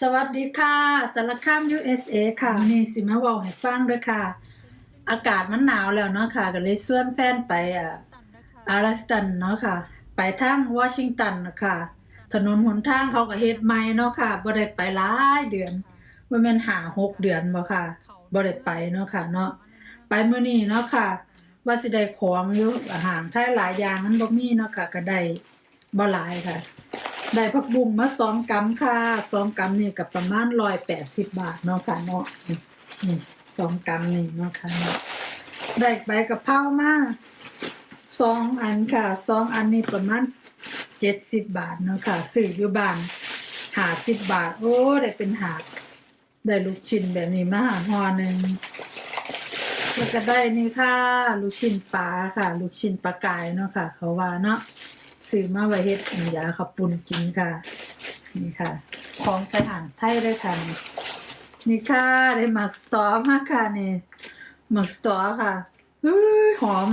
สวัสดีค่ะสารคาม USA ค่ะวันนี่สิมาเว้าให้ฟังด้วยค่ะ อากาศมันหนาวแล้วเนาะค่ะ ก็เลยชวนแฟนไปอ่าอารัสตันเนาะค่ะ ไปทางวอชิงตันเนาะค่ะถนนหนทางเขาก็เฮ็ดใหม่เนาะค่ะบ่ได้ไปหลายเดือนบ่แม่นหาหกเดือนบ่ค่ะบ่ได้ไปเนาะค่ะ เนาะไปมื้อนี้เนาะค่ะ ว่าสิได้ของอยู่อาหารไทยหลายอย่างมันบ่มีเนาะค่ะ ก็ได้บ่หลายค่ะ ได้ผักบุ้งมาสองกำค่ะสองกำนี่กับประมาณร้อยแปดสิบบาทเนาะค่ะเนาะนี่สองกำนี่เนาะค่ะเนาะได้ใบกะเพรามาสองอันค่ะสองอันนี่ประมาณเจ็ดสิบบาทเนาะค่ะซื้ออยู่บ้านหาสิบบาท โอ้ได้เป็นหาได้ลูกชิ้นแบบนี้มาหาหอหนึ่งแล้วก็ได้นี่ค่ะ ลูกชิ้นปลาค่ะ ลูกชิ้นปลากายเนาะค่ะ เขาว่าเนาะ ซื้อมาไว้เฮ็ดอันยาขับปุ่นกินค่ะ นี่ค่ะ ของทหารไทยได้ค่ะนี่นี่ค่ะได้หมักสตอมากค่ะนี่หมักสตอค่ะอุ้ยหอม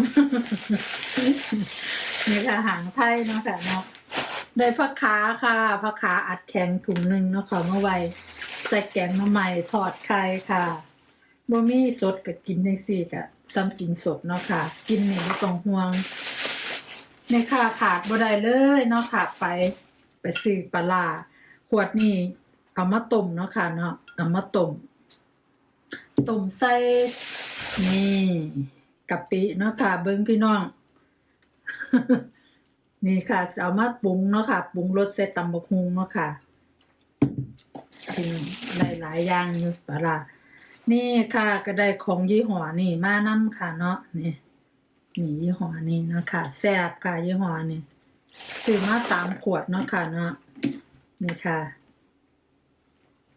นี่ค่ะหางไทยเนาะค่ะเนาะได้ผักขาค่ะผักขาอัดแข็งถุงหนึ่งเนาะค่ะเมื่อไว้ใส่แกงมะใหม่ทอดไข่ค่ะบ่มีสดก็กินจังซี่ก็ซ้ำกินสดเนาะค่ะ กินนี่บ่ต้องห่วง ในค่าขาดบ่ได้เลยเนาะค่ะไปไปซื้อปลาขวดนี่เอามาต้มเนาะค่ะเนาะเอามาต้มต้มใส่นี่กะปิเนาะค่ะเบิ่งพี่น้อง นี่ค่ะเอามาปรุงเนาะค่ะปรุงรสใส่ตำบักฮุงเนาะค่ะเป็นหลายๆอย่างอยู่ปลานี่ค่ะก็ได้ของยี่ห้อนี่มานํค่ะเนาะนี่ นี่ยี่ห้อนี้เนาะคะแซบค่ะยี่ห้อนี้ซื้อมาสามขวดเนาะค่ะเนาะนี่ค่ะ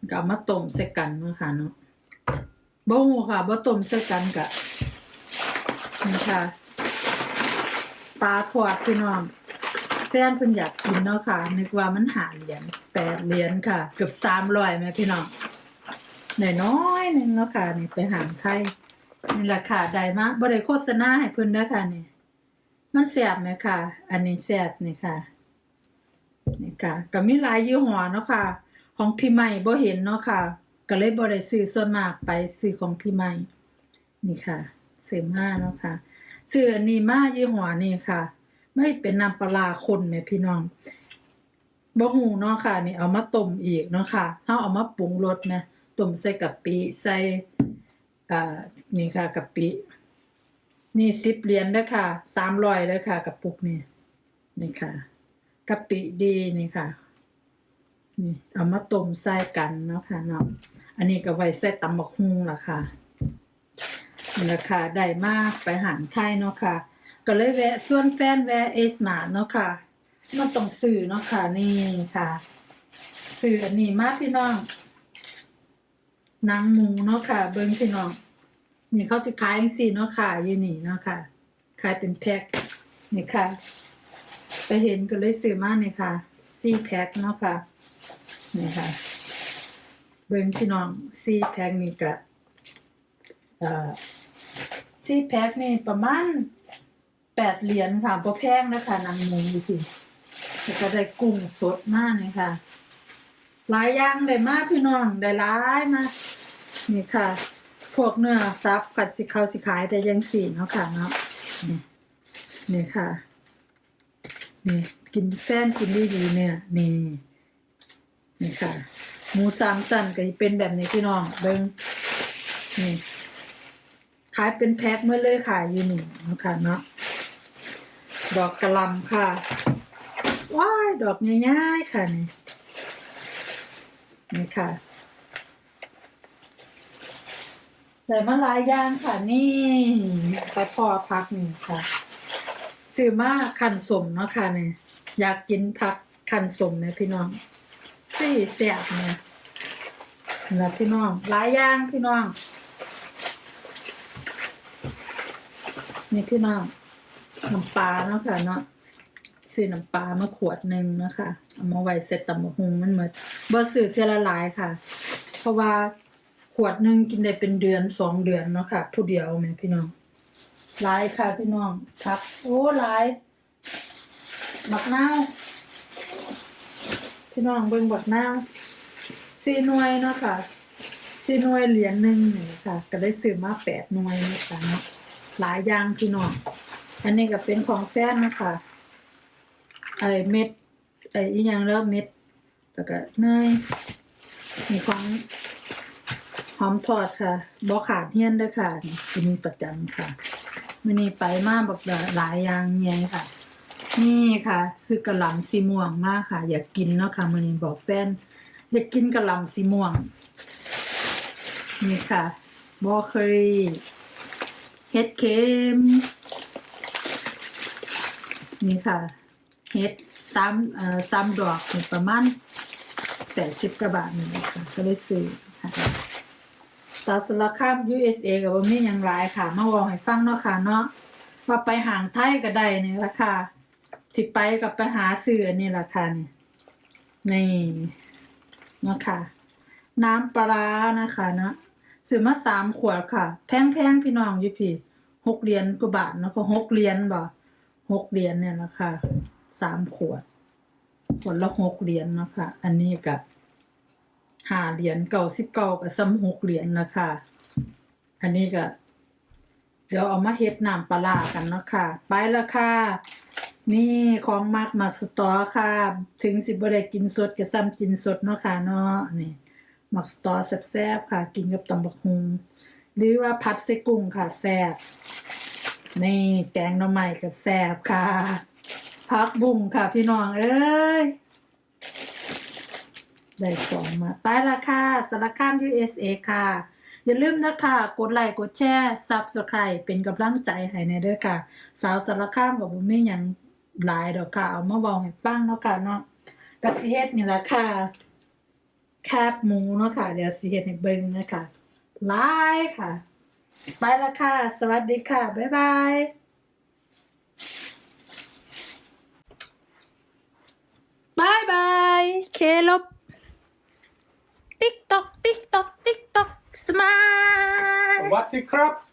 ก็เอามาต้มใส่กันเนาะค่ะเนาะบ่ฮู้ค่ะบ่ต้มใส่กันกะนี่ค่ะปลาทอดพี่น้องแฟนเพิ่นอยากกินเนาะค่ะนึกว่ามันหาเหรียญแปดเหรียญค่ะ เกือบ300แม่พี่น้องหน้อยๆหนึงเนาะค่ะนี่ไปหางไทย นี่แหละค่ะได้มากบ่ได้โฆษณาให้เพิ่อนเด้อค่ะนี่มันแซ่บไหมค่ะ อันนี้แซ่บนี่ค่ะนี่ค่ะก็มีหลายยี่ห้อเนาะค่ะ ของพี่ใหม่บ่เห็นเนาะค่ะ ก็เลยบ่ได้ซื้อส่วนมากไปซื้อของพี่ใหม่นี่ค่ะซื้อมาเนาะค่ะซื้ออันนี้มายี่ห้อนี่ค่ะ ไม่เป็นน้ำปลาคนแม่พี่น้องบ่ฮู้เนาะค่ะ นี่เอามาต้มอีกเนาะค่ะเฮาเอามาปรุงรสนะต้มใส่กะปิใส่ อ่านี่ค่ะกะปิ นี่สิบเหรียญเด้อค่ะสามร้อยเด้อค่ะกระปุกนี่นี่ค่ะกะปิดีนี่ค่ะ นี่เอามาต้มใส่กันเนาะค่ะเนาะอันนี้ก็ไว้ใส่ตำบักฮุงล่ะค่ะนี่ละค่ะได้มากไปหารไทยเนาะค่ะ ก็เลยแวะส่วนแฟนแวะเอสมาเนาะค่ะมันต้องซื้อเนาะค่ะนี่ค่ะซื้ออันนี้มากพี่น้อง หนังหมูเนาะค่ะ เบิ้งพี่น้องนี่เขาจะขายจังซี่เนาะค่ะอยู่นี่เนาะค่ะ ขายเป็นแพ็คนี่ค่ะไปเห็นก็เลยซื้อมากนี่ค่ะสี่แพ็คเนาะค่ะนี่ค่ะ เบิ้งพี่น้องสี่แพ็คนี่ก็เอ่อสี่แพ็คนี่ประมาณแปดเหรียญค่ะบ่แพงนะคะนังมูอยู่ที่แล้วก็ได้กุ้งสดมากเลยค่ะ หลายอย่างได้มากพี่น้องได้หลายมาก นี่ค่ะ พวกเนื้อซับกัดสิเขาสิขายแต่ยังสีเนาะค่ะเนาะนี่นี่ค่ะนี่กินแฟนกินดีดีเนี่ยนี่นี่ค่ะหมูสามสันก็เป็นแบบนี้พี่น้องเบิ้งนี่ขายเป็นแพ็คเมื่อเลยค่ะอยู่นี่เนาะค่ะเนาะดอกกระลำค่ะ ว้าย ดอกง่ายๆค่ะนี่นี่ค่ะ แต่มาหลายอย่างค่ะนี่ไปพอพักนี่ค่ะซื้อมาคันสมเนาะค่ะเนี่ยอยากกินผักคันสมเนี่ยพี่น้องสี่แซ่บเนี่ยนะพี่น้องหลายอย่างพี่น้องนี่พี่น้องน้ำปลาเนาะค่ะเนาะซื้อน้ำปลามาขวดหนึ่งนะคะเอามาไว้เสร็จตำบักหุงมันเหมือนบ่ซื้อเทละหลายค่ะ เพราะว่า ขวดหนึ่งกินได้เป็นเดือนสองเดือนเนาะค่ะ ผู้เดียวแม่พี่น้องหลายค่ะพี่น้องครับโอ้หลายบักนาวพี่น้องเบิ่งบักนาวสสี่หน่วยเนาะค่ะสี่หน่วยเหรียญหนึ่งนี่ค่ะ ก็ได้ซื้อมาแปดหน่วยนะคะเนาะหลายอย่างพี่น้องอันนี้ก็เป็นของแฟนนะคะไอเม็ดไออีหยังแล้วเม็ดแล้วก็เนยมีของ หอมทอดค่ะบ่ขาดเฮียนด้วยค่ะนี่กินประจำค่ะมื้อนี้ไปมากแบักหลายอย่างใหญ่ค่ะ นี่ค่ะ ซื้อกระหล่ำสีม่วงมากค่ะ อยากกินเนาะค่ะมื้อนี้บอกแฟนอยากกินกระหล่ำสีม่วง นี่ค่ะบอเคยเฮ็ดเค็มนี่ค่ะเฮ็ดซ้ำเอ่อซ้ำดอกประมาณแปดสิบกว่าบาทนี่ค่ะก็เลยซื้อค่ะ ตาสารคาม USA กับว่ามีอย่างไรค่ะ มาบอกให้ฟังเนาะค่ะเนาะว่าไปห่างไทยก็ได้นี่ละค่ะสิไปกับไปหาซื้ออันนี่ละค่ะนี่นี่เนาะค่ะ น้ำปลานะคะนะซื้อมาสามขวดค่ะ แพงๆพี่น้องอยู่พี่หกเหรียญกว่าบาทเนาะก็หกเหรียญบ่หกเหรียญเนี่ยนะคะสามขวดขวดละหกเหรียญเนาะค่ะ อันนี้กับ หาเหรียญเก้าสิบเก้ากับซ้ำหกเหรียญนะคะ อันนี้ก็ เดี๋ยวเอามาเฮ็ดน้ำปลากันเนาะค่ะ ไปแล้วค่ะ นี่ของมักมักสตอค่ะ ถึงสิบ่ได้กินสดก็ซ้ำกินสดเนาะค่ะเนาะนี่มักสตอแซ่บๆค่ะ กินกับตำบักฮุงหรือว่าผัดใส่กุ้งค่ะแซ่บนี่แกงหน่อไม้ก็แซ่บค่ะผักบุ้งค่ะพี่น้องเอ้ย ได้สองมาไปละค่ะสารคาม USA ค่ะ อย่าลืมนะคะกดไลค์กดแชร์ Subscribe เป็นกำลังใจให้ในเด้อค่ะ สาวสารคามกับบุมีหยังหลายดอกค่ะ เอามาเว้าให้ฟังเนาะค่ะเนาะกะสิเฮ็ดนี่ละค่ะแคบหมูเนาะค่ะ เดี๋ยวสิเฮ็ดให้เบิ่งนะคะหลายค่ะ ไปละค่ะ สวัสดีค่ะ บ๊ายบายบายบายเคลบ ติ๊กตอก ติ๊กตอก ติ๊กตอก สมาย ส วัสดีครับ